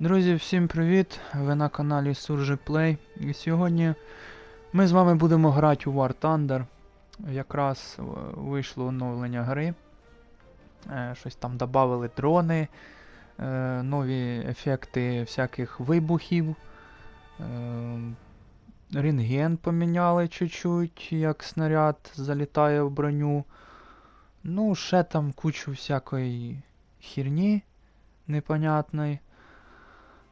Друзі, всім привіт! Ви на каналі Surge Play. І сьогодні ми з вами будемо грати у War Thunder. Якраз е, вийшло оновлення гри. Е, Щось там додали дрони, е, нові ефекти всяких вибухів. Рентген поміняли чуть-чуть, як снаряд залітає в броню. Ну, ще там кучу всякої херні непонятної.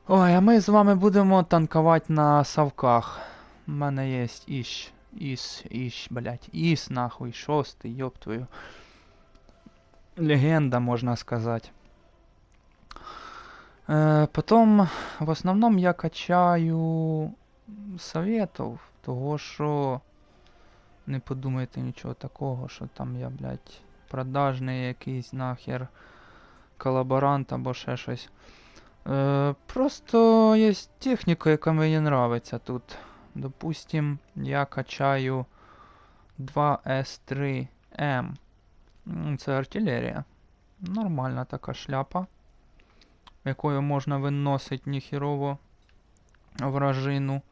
Ой, а ми з вами будемо танкувати на савках. У мене є іщ. Іс, іщ, блять. Іс, нахуй, шостий, ёб твою. Легенда, можна сказати. Е, потом, в основному я качаю советов, того що не подумайте нічого такого, що там я, блядь, продажний якийсь нахер колаборант або ще щось. Е, просто є техніка, яка мені нравиться тут. Допустим, я качаю 2S3M. М, Це артилерія. Нормальна така шляпа, якою можна виносити ніхірово вражину.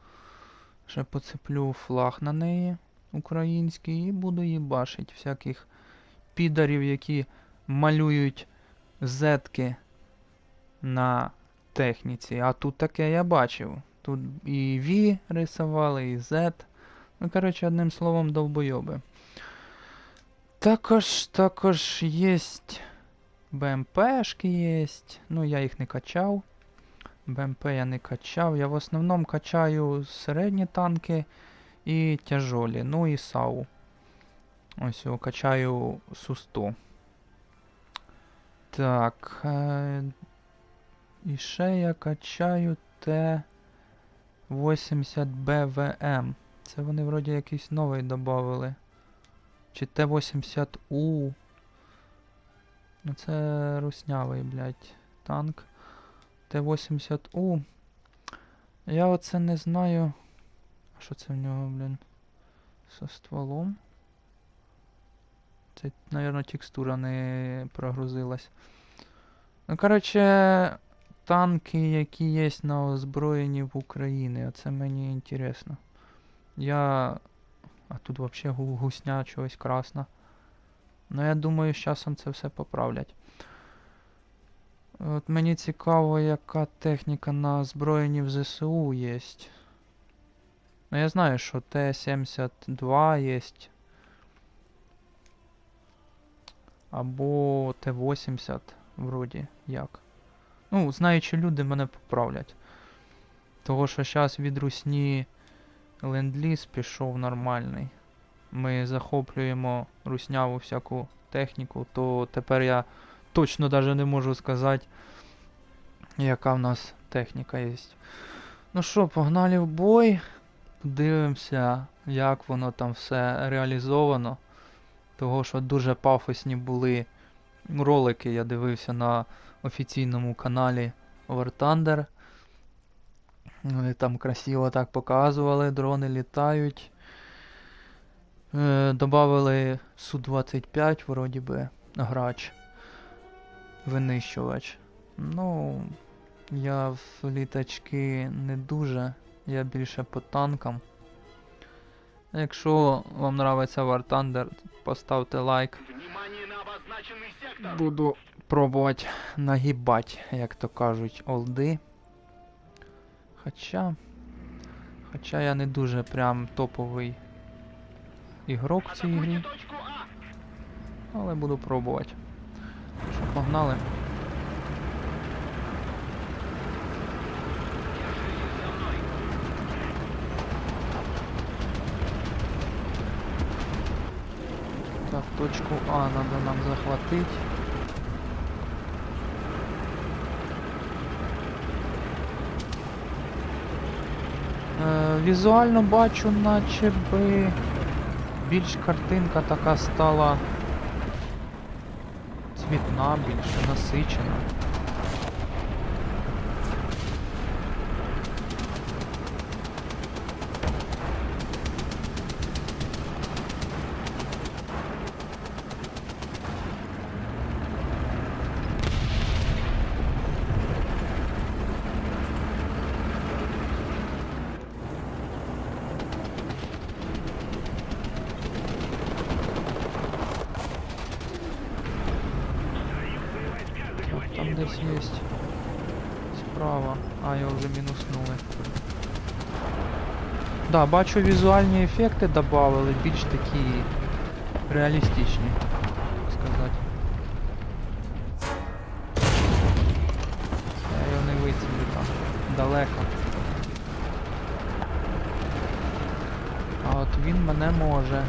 Ще поцеплю флаг на неї український і буду їбашить всяких підарів, які малюють зетки на техніці. А тут таке я бачив. Тут і V рисували, і Z. Ну, коротше, одним словом, довбойоби. Також, також є БМПшки є. Ну, я їх не качав. БМП я не качав. Я в основному качаю середні танки і тяжолі. Ну і САУ. Ось його качаю Су-100. Так. І ще я качаю Т-80БВМ. Це вони вроді якийсь новий додали. Чи Т-80У. Ну це руснявий, блядь, танк. Т-80У. Я оце не знаю. Що це в нього, блін? Со стволом. Це, мабуть, текстура не прогрузилась. Ну, коротше, танки, які є на озброєнні в Україні. Оце мені інтересно. Я. А тут взагалі гусня чогось красна. Ну я думаю, з часом це все поправлять. От мені цікаво, яка техніка на озброєнні в ЗСУ є. Ну я знаю, що Т-72 є. Або Т-80, вроді як. Ну, знаючи люди мене поправлять. Того, що зараз від русні ленд-ліз пішов нормальний. Ми захоплюємо русняву всяку техніку, то тепер я точно навіть не можу сказати, яка в нас техніка є. Ну що, погнали в бой. Подивимося, як воно там все реалізовано. Того, що дуже пафосні були ролики, я дивився на офіційному каналі War Thunder. Вони там красиво так показували, дрони літають. Е, добавили Су-25, вроді би, грач. Винищувач. Ну, я в літачки не дуже, я більше по танкам. Якщо вам нравиться War Thunder, поставте лайк. Буду пробувати нагибати, як то кажуть, олди. Хоча. Хоча я не дуже прям топовий ігрок в цій грі, але буду пробувати. Що, погнали. Так, точку А надо нам захватити. Е, візуально бачу, наче би більш картинка така стала цвітна, більше насичена. Там десь є. Справа. А, його вже мінуснули. Да, бачу візуальні ефекти додавали, більш такі реалістичні, так сказати. Я його не вицілю там. Далеко. А от він мене може.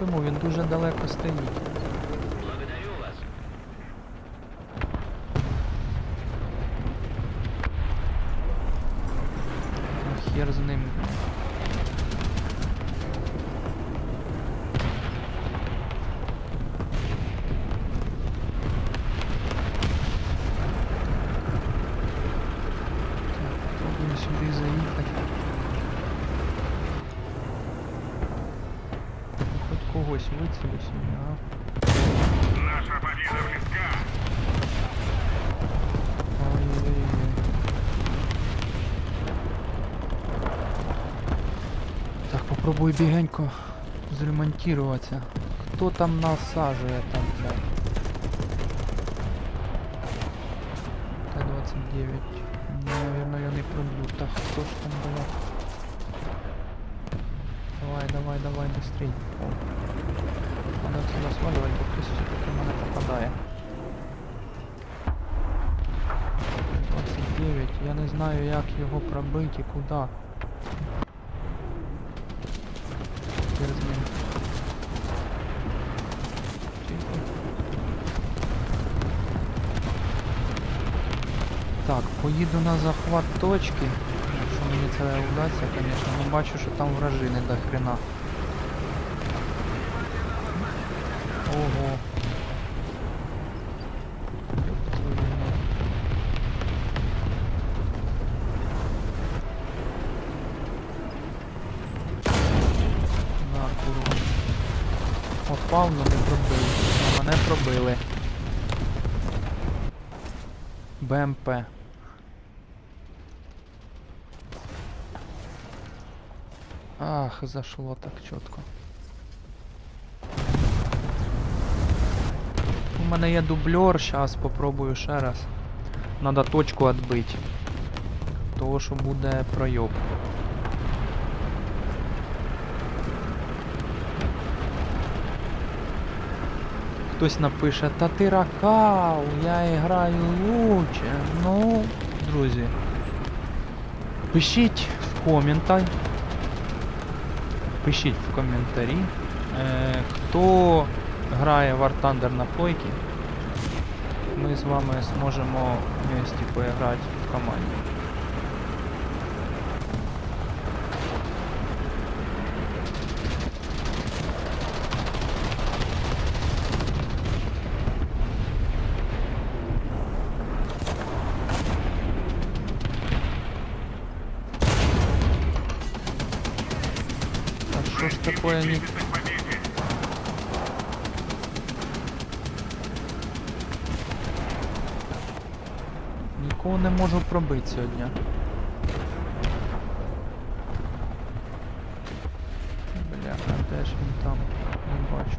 Пойму, він дуже далеко стоїть. Попробую бігенько зремонтуватися. Хто там насажує там, блядь? Т-29. Наверное, я не проб'ю. Так, хто ж там була? Давай, давай, давай, быстрей. Надо отсюда сваливать, бо хтось все-таки мене попадає. 29. Я не знаю, як його пробити куди. Так, поїду на захват точки. Якщо мені це вдасться, звісно. Ну бачу, що там вражини до хрена. Ого. На, курва. Попав, но не пробив. А мене пробили. БМП. Ах, зашло так чітко. У мене є дублер, зараз попробую ще раз. Надо точку відбити. Того, що буде пройоб. Хтось напише, та ти ракау, я граю лучше. Ну, друзі. Пишіть в коментарі. Пишіть в коментарі. Е, хто грає War Thunder на плойки, ми з вами зможемо вместе поіграти в команді. Такое не... Нікого не можу пробити сьогодні. Бляха, де ж він там? Не бачу.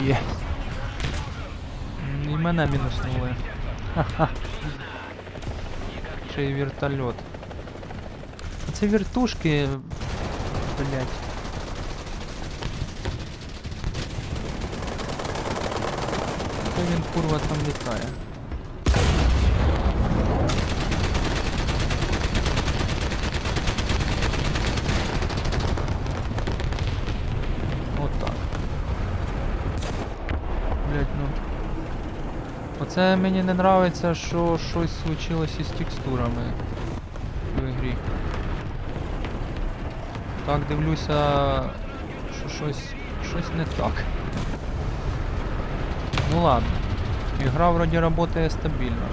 Є. І мене мінуснули. Ха-ха. Ще й вертольот. Це вертушки, блять. Він курва там літає. Отак. Блять, ну. Оце мені не нравиться, що щось случилось із текстурами в ігрі. Так, дивлюся, що щось, щось не так. Ну ладно. Игра вроді працює стабільно.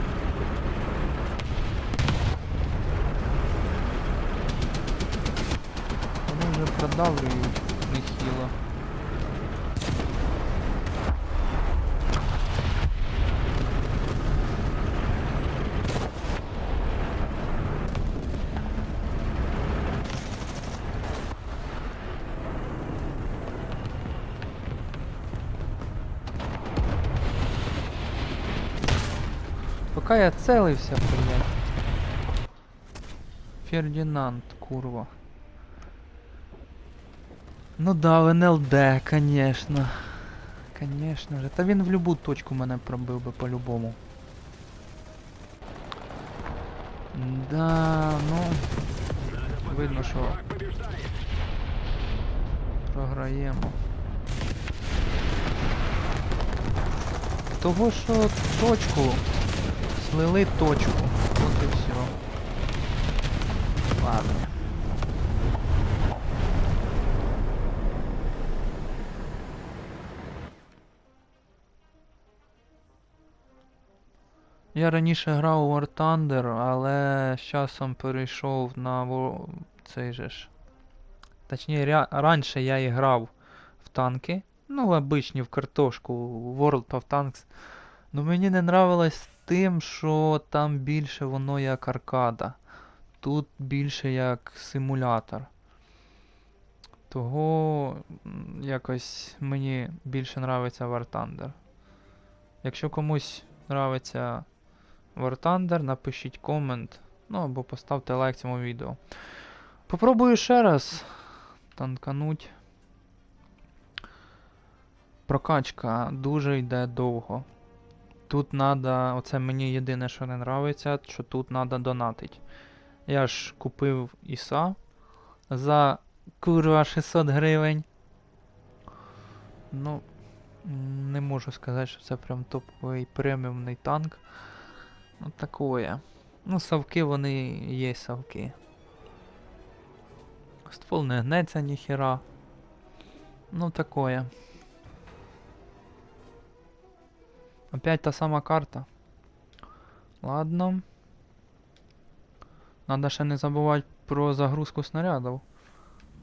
Вони вже продавлюють нехило. Поки я целився, блядь. Фердинанд, курва. Ну да, в НЛД, конечно. Конечно же. Та він в любу точку мене пробив би по-любому. Да, ну. Видно, що програємо. Того, що точку. Слили точку. От і все. Ладно. Я раніше грав у War Thunder, але з часом перейшов на цей же ж. Точніше, раніше я і грав в танки. Ну, обичні в картошку, World of Tanks. Ну мені не нравилось тим, що там більше воно як аркада. Тут більше як симулятор. Того якось мені більше нравиться War Thunder. Якщо комусь нравиться War Thunder, напишіть комент. Ну або поставте лайк цьому відео. Попробую ще раз танкануть. Прокачка дуже йде довго. Тут надо, оце мені єдине, що не нравиться, що тут треба донатить. Я ж купив Іса за курва 600 гривень. Ну, не можу сказати, що це прям топовий преміумний танк. Ну, такое. Ну, совки вони є совки. Ствол не гнеться ніхера. Ну, такое. Опять та сама карта. Ладно. Надо ще не забувати про загрузку снарядів.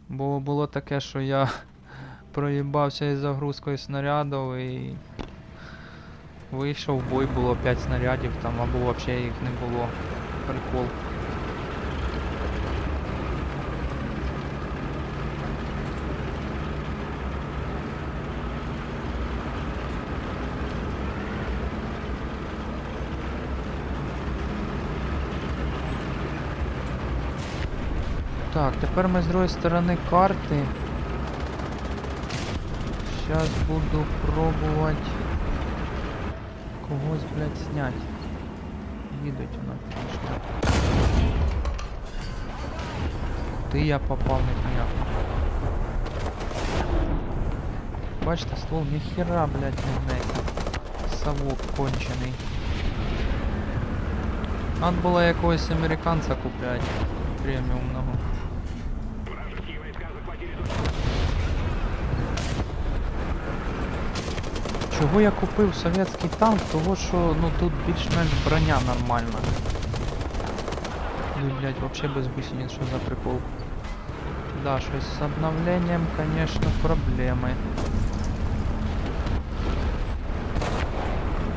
Бо було таке, що я проїбався із загрузкою снарядів і вийшов в бой, було 5 снарядів там, або взагалі їх не було. Прикол. Так, тепер ми з другої сторони карти. Зараз буду пробувати когось, блядь, снять. Їдуть вона пішла. Ти я попав не я. Бачите, ствол ніхера, блядь, не гнеться. Совок кончений. Надо було якогось американця купляти преміумного. Чого я купив совєтський танк? Того що ну тут більш-менш броня нормальна. Ну, блядь, вообще без гусениц, що за прикол. Да, щось з обновленням, конечно, проблеми.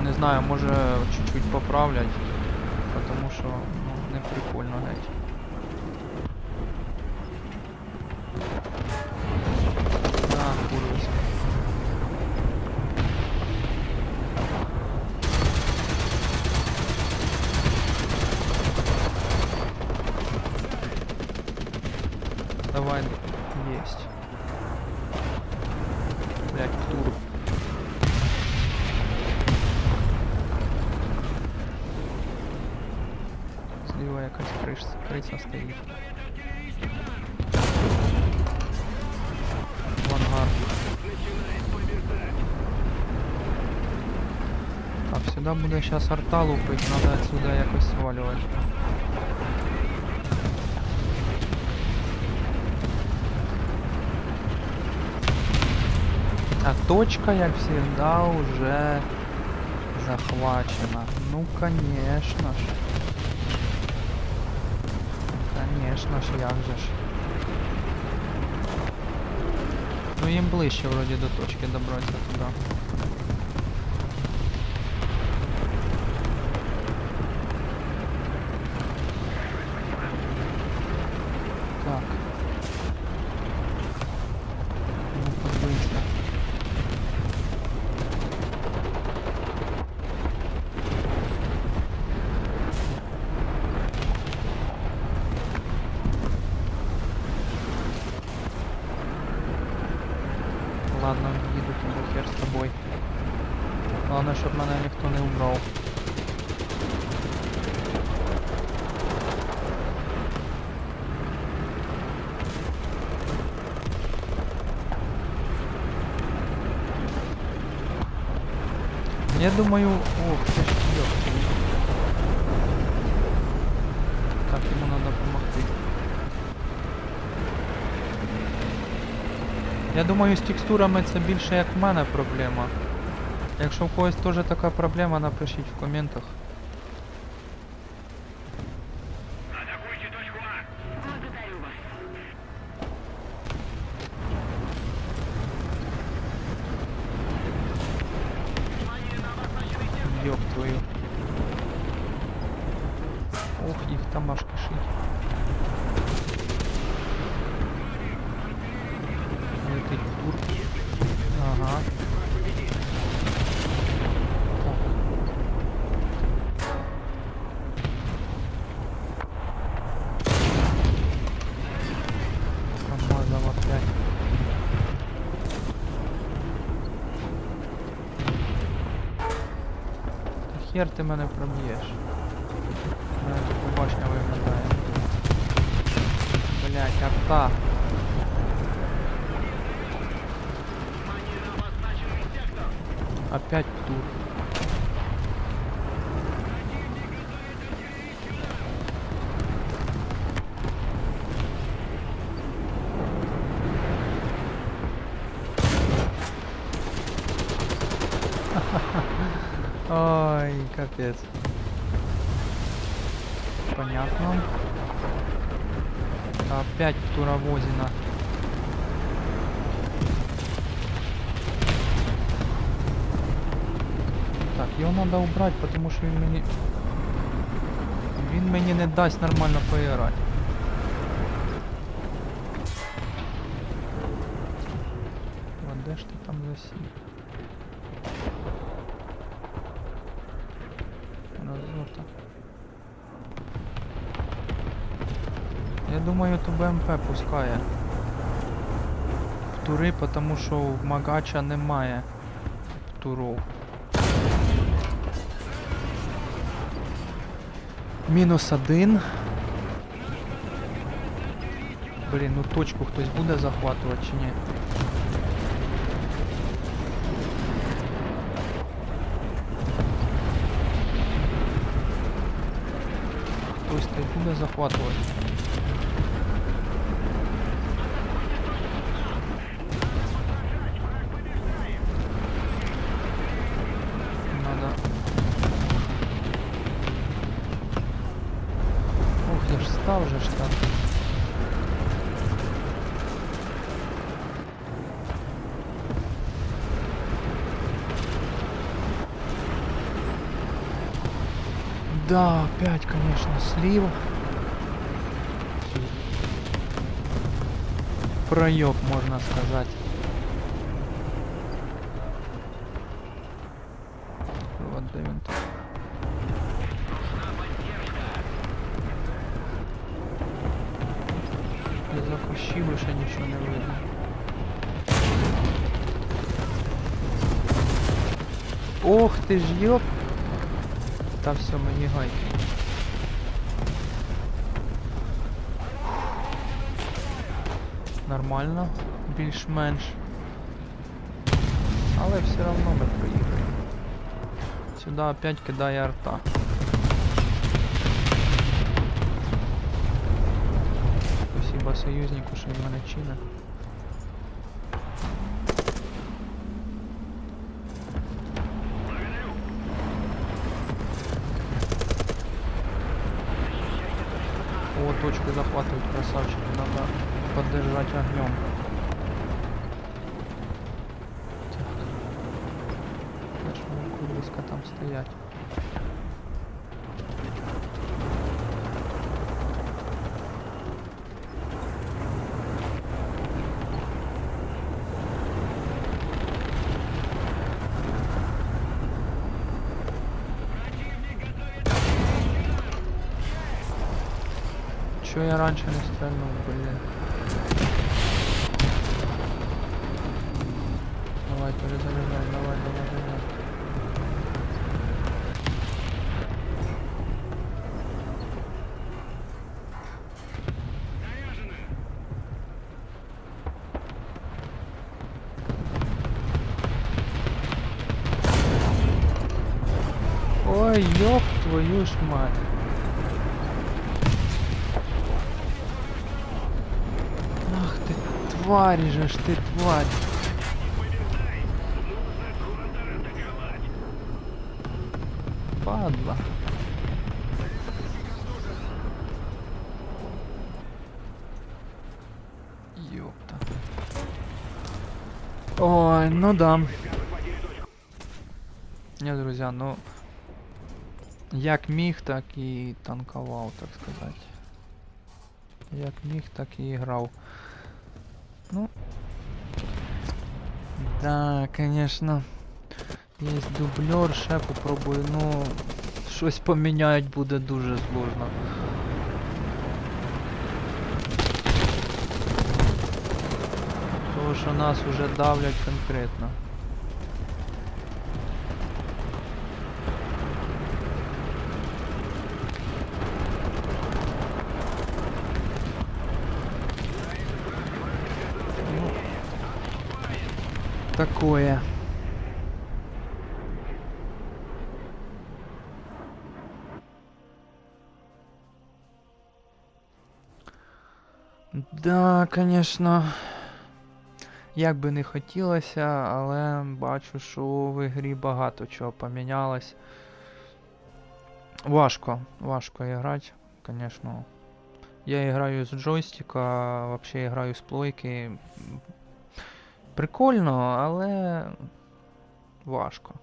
Не знаю, може чуть-чуть поправлять, потому що ну, не прикольно геть. Зліва якась криш, криця стоїть. В ангар. Так, сюда буде сейчас арта лупить, надо отсюда якось сваливать. А точка, як всегда, уже захвачена. Ну, конечно ж. Конечно ж, як же ж. Ну, їм ближче вроді до точки добратися туди. Так. Ну, подивися. Ладно, їду тоді хер з тобою. Головне, щоб мене ніхто не убрав. Я думаю, ох, ты ж ёпки. Так, ему надо помогти. Я думаю, з текстурами це більше як в мене проблема. Якщо в когось теж така проблема, напишіть в коментах. Хер ти мене проб'єш. Мене тут башня виглядає. Блять, арта. Опять тур. Ой, капец. Понятно. Опять туровозина. Так, його треба убрати, тому що він мені... Він мені не дасть нормально поіграти. А де ж ти там засів? Думаю, то БМП пускає. В тури, тому що в Магача немає туров. Мінус один. Блін, ну точку хтось буде захватувати чи ні? Хтось то й буде захватувати. Надо. Ох, я ж став же ж так. Да, опять, конечно, слив. Проеб, можно сказать. Вот де він тут. Я за кущів ще нічого не видно. Ох ти ж йоп! Та все, мені гайки. Нормально, більш-менш. Але все одно ми проїхаємо. Сюди опять кидає арта. Спасибо союзнику, що він мене чине. Точку захватывают красавчики, надо поддержать огнем. Так. Начнем курвиска там стоять. Чё я раньше не стрельнул, блин? перезаряжай, перезаряжай, давай, давай, давай. Ой, ёб твою ж мать. Ах ты, тварь же ж ты, тварь. Побеждай! Нужно контратаковать! Падла. Ёпта. Ой, ну да. Не, друзья, ну... Як міг, так і танкував, так сказати. Як міг, так і грав. Ну. Да, конечно. Есть дублер, ще попробую, ну. Щось поміняють буде дуже сложно. Тому що нас уже давлять конкретно. Такое. Да, конечно. Як би не хотілося, але бачу, що в ігрі багато чого помінялось. Важко, важко грати, звісно. Я граю з джойстика, взагалі граю з плойки. Прикольно, але важко.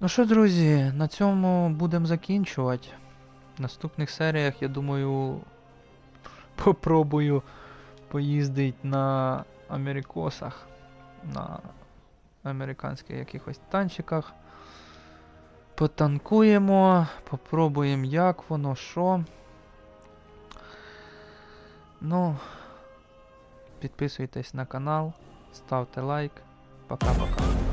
Ну що, друзі, на цьому будемо закінчувати. В наступних серіях, я думаю, попробую поїздить на Америкосах, на американських якихось танчиках. Потанкуємо, попробуємо, як воно, що. Ну, підписуйтесь на канал, ставте лайк. Пока-пока.